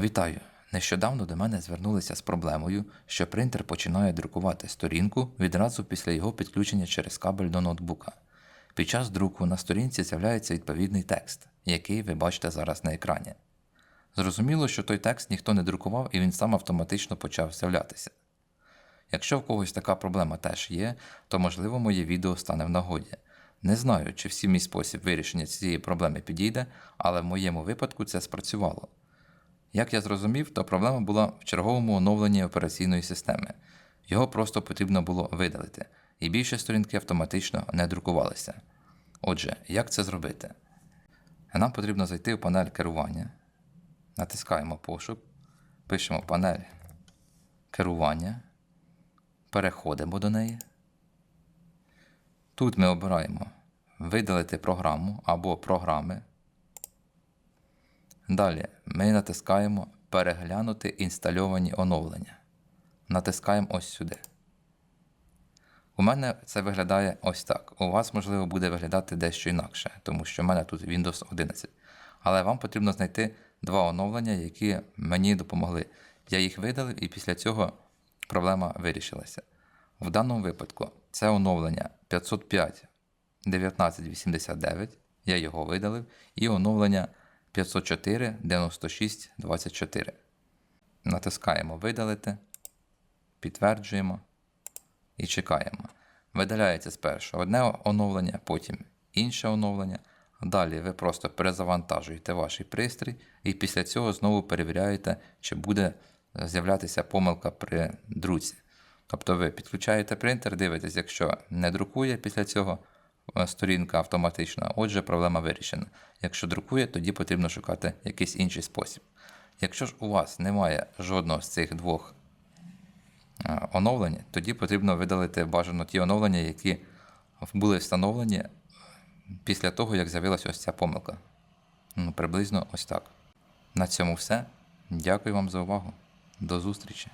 Вітаю! Нещодавно до мене звернулися з проблемою, що принтер починає друкувати сторінку відразу після його підключення через кабель до ноутбука. Під час друку на сторінці з'являється відповідний текст, який ви бачите зараз на екрані. Зрозуміло, що той текст ніхто не друкував і він сам автоматично почав з'являтися. Якщо в когось така проблема теж є, то можливо моє відео стане в нагоді. Не знаю, чи всім мій спосіб вирішення цієї проблеми підійде, але в моєму випадку це спрацювало. Як я зрозумів, то проблема була в черговому оновленні операційної системи. Його просто потрібно було видалити, і більше сторінки автоматично не друкувалися. Отже, як це зробити? Нам потрібно зайти в панель керування, натискаємо пошук, пишемо панель керування, переходимо до неї. Тут ми обираємо видалити програму або програми. Далі ми натискаємо Переглянути інстальовані оновлення. Натискаємо ось сюди. У мене це виглядає ось так. У вас, можливо, буде виглядати дещо інакше, тому що в мене тут Windows 11. Але вам потрібно знайти два оновлення, які мені допомогли. Я їх видалив, і після цього проблема вирішилася. В даному випадку це оновлення 505 1989, я його видалив, і оновлення 504 96 24. Натискаємо Видалити, підтверджуємо і чекаємо. Видаляється спершу одне оновлення, потім інше оновлення. Далі ви просто перезавантажуєте ваш пристрій і після цього знову перевіряєте, чи буде з'являтися помилка при друці. Тобто ви підключаєте принтер, дивитесь, якщо не друкує після цього сторінка автоматично, отже, проблема вирішена. Якщо друкує, тоді потрібно шукати якийсь інший спосіб. Якщо ж у вас немає жодного з цих двох е, оновлень, тоді потрібно видалити бажано ті оновлення, які були встановлені після того, як з'явилася ось ця помилка. Ну, приблизно ось так. На цьому все. Дякую вам за увагу. До зустрічі!